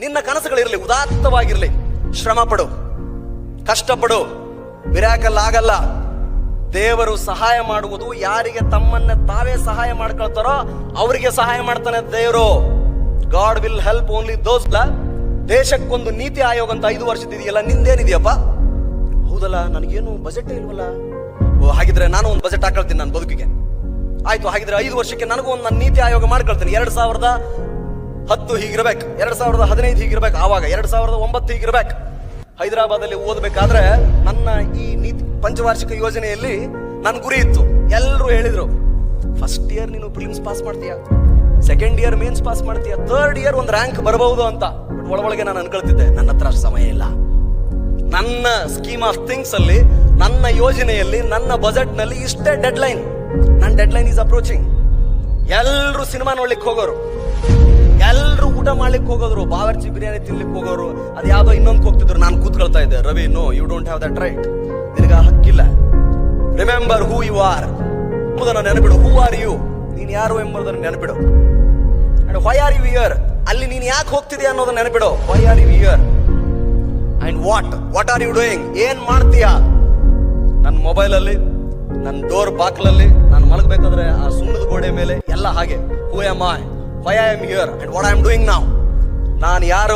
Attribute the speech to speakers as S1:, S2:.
S1: ನಿನ್ನ ಕನಸುಗಳಿರಲಿ, ಉದಾತ್ತವಾಗಿರಲಿ. ಶ್ರಮ ಪಡು. ಕಷ್ಟಪಡು. ಮಿರಾಕಲ್ ದೇವರು ಸಹಾಯ ಮಾಡುವುದು ಯಾರಿಗೆ ತಮ್ಮನ್ನ ತಾವೇ ಸಹಾಯ ಮಾಡ್ಕೊಳ್ತಾರೋ ಅವರಿಗೆ ಸಹಾಯ ಮಾಡ್ತಾನೆ ದೇವರು. God will help only those ದೇಶಕ್ಕೊಂದು NITI Aayog ಅಂತ ಐದು ವರ್ಷದಿದೆಯಲ್ಲ ನಿಂದೇನಿದೆಯಪ್ಪ? ಹೌದಲ್ಲ, ನನಗೇನು ಬಜೆಟ್ ಇಲ್ವಲ್ಲ? ಓ, ಹಾಗಿದ್ರೆ ನಾನು ಒಂದು ಬಜೆಟ್ ಹಾಕೊಳ್ತೀನಿ ನನ್ನ ಬದುಕಿಗೆ. ಆಯ್ತು, ಹಾಗಿದ್ರೆ ಐದು ವರ್ಷಕ್ಕೆ ನನಗೂ ಒಂದು ನನ್ನ ನೀತಿ ಆಯೋಗ ಮಾಡ್ಕೊಳ್ತೀನಿ. ಎರಡು ಸಾವಿರದ ಹತ್ತು ಹೀಗಿರ್ಬೇಕು. ಎರಡ್ ಸಾವಿರದ ಹದಿನೈದು ಹೀಗಿರ್ಬೇಕು. ಆವಾಗ ಎರಡ್ ಸಾವಿರದ ಒಂಬತ್ತು ಹೀಗಿರ್ಬೇಕು. ಹೈದರಾಬಾದಲ್ಲಿ ಓದಬೇಕಾದ್ರೆ ನನ್ನ ಈ ನೀತಿ ಪಂಚವಾರ್ಷಿಕ ಯೋಜನೆಯಲ್ಲಿ ನನ್ನ ಗುರಿ ಇತ್ತು. ಎಲ್ಲರೂ ಹೇಳಿದ್ರು ಫಸ್ಟ್ ಇಯರ್ ನೀನು ಪ್ರಿಲಿಮ್ಸ್ ಪಾಸ್ ಮಾಡ್ತೀಯ? ಸೆಕೆಂಡ್ ಇಯರ್ ಮೇನ್ಸ್ ಪಾಸ್ ಮಾಡ್ತೀಯ? ಥರ್ಡ್ ಇಯರ್ ಒಂದು ರ್ಯಾಂಕ್ ಬರಬಹುದು ಅಂತ. ಬಟ್ ಒಳಗೆ ನಾನು ಅನ್ಕೊಳ್ತಿದ್ದೆ, ನನ್ನ ಹತ್ರ ಅಷ್ಟು ಸಮಯ ಇಲ್ಲ. ನನ್ನ ಸ್ಕೀಮ್ ಆಫ್ ಥಿಂಗ್ಸ್ ಅಲ್ಲಿ, ನನ್ನ ಯೋಜನೆಯಲ್ಲಿ, ನನ್ನ ಬಜೆಟ್ನಲ್ಲಿ ಇಷ್ಟೇ ಡೆಡ್ ಲೈನ್ ನನ್ನ ಡೆಡ್ ಲೈನ್ ಈಸ್ ಅಪ್ರೋಚಿಂಗ್ ಎಲ್ಲರೂ ಸಿನಿಮಾ ನೋಡ್ಲಿಕ್ಕೆ ಹೋಗೋರು ಎಲ್ರು ಊಟ ಮಾಡ್ಲಿಕ್ಕೆ ಹೋಗೋದ್ರು, ಬಾವರ್ಚಿ ಬಿರಿಯಾನಿ ತಿನ್ಲಿಕ್ಕೆ ಹೋಗೋರು, ಅದು ಯಾವ್ದೋ ಇನ್ನೊಂದು ಹೋಗ್ತಿದ್ರು, ನಾನು ಕೂತ್ಕೊಳ್ತಾ ಇದ್ದೆ, Ravi no you don't have that right ನಿನಗ ಹಕ್ಕಿಲ್ಲ ರಿಮೆಂಬರ್ ಹೂ ಯು ಆರ್ ಎಂಬುದನ್ನು ನೆನಪಿಡು ಹೂ ಆರ್ ಯು ನೀನು ಯಾರು ಎಂಬುದನ್ನು ನೆನಪಿಡು. And why are you here ಅಲ್ಲಿ ನೀನು ಯಾಕೆ ಹೋಗ್ತಿದ್ಯಾ ಅನ್ನೋದನ್ನ ನೆನಪಿಡು. Why are you here and what what are you doing ಏನ್ ಮಾಡ್ತೀಯಾ? ನನ್ನ ಮೊಬೈಲಲ್ಲಿ ನನ್ನ ಡೋರ್ ಬಾಕ್ಲಲ್ಲಿ, ನಾನು ಮಲಗಬೇಕಾದ್ರೆ ಆ ಸುಣ್ಣದ ಗೋಡೆ ಮೇಲೆ, ಎಲ್ಲ ಹಾಗೆ. Who am why I am here and what I am doing ನಾವ್ ನಾನು ಯಾರು